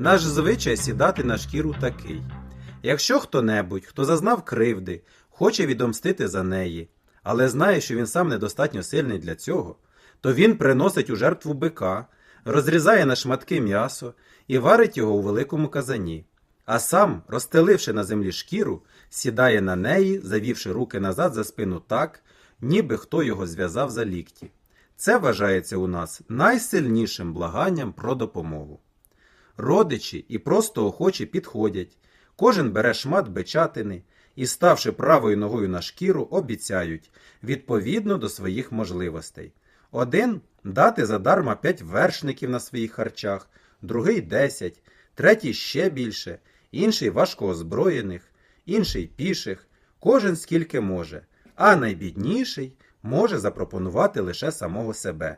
Наш звичай сідати на шкіру такий. Якщо хто-небудь, хто зазнав кривди, хоче відомстити за неї, але знає, що він сам недостатньо сильний для цього, то він приносить у жертву бика, розрізає на шматки м'ясо і варить його у великому казані, а сам, розстеливши на землі шкіру, сідає на неї, завівши руки назад за спину так, ніби хто його зв'язав за лікті. Це вважається у нас найсильнішим благанням про допомогу. Родичі і просто охочі підходять. Кожен бере шмат бичатини і, ставши правою ногою на шкіру, обіцяють відповідно до своїх можливостей. Один дати задарма п'ять вершників на своїх харчах, другий десять, третій ще більше, інший важкоозброєних, інший піших, кожен скільки може, а найбідніший може запропонувати лише самого себе.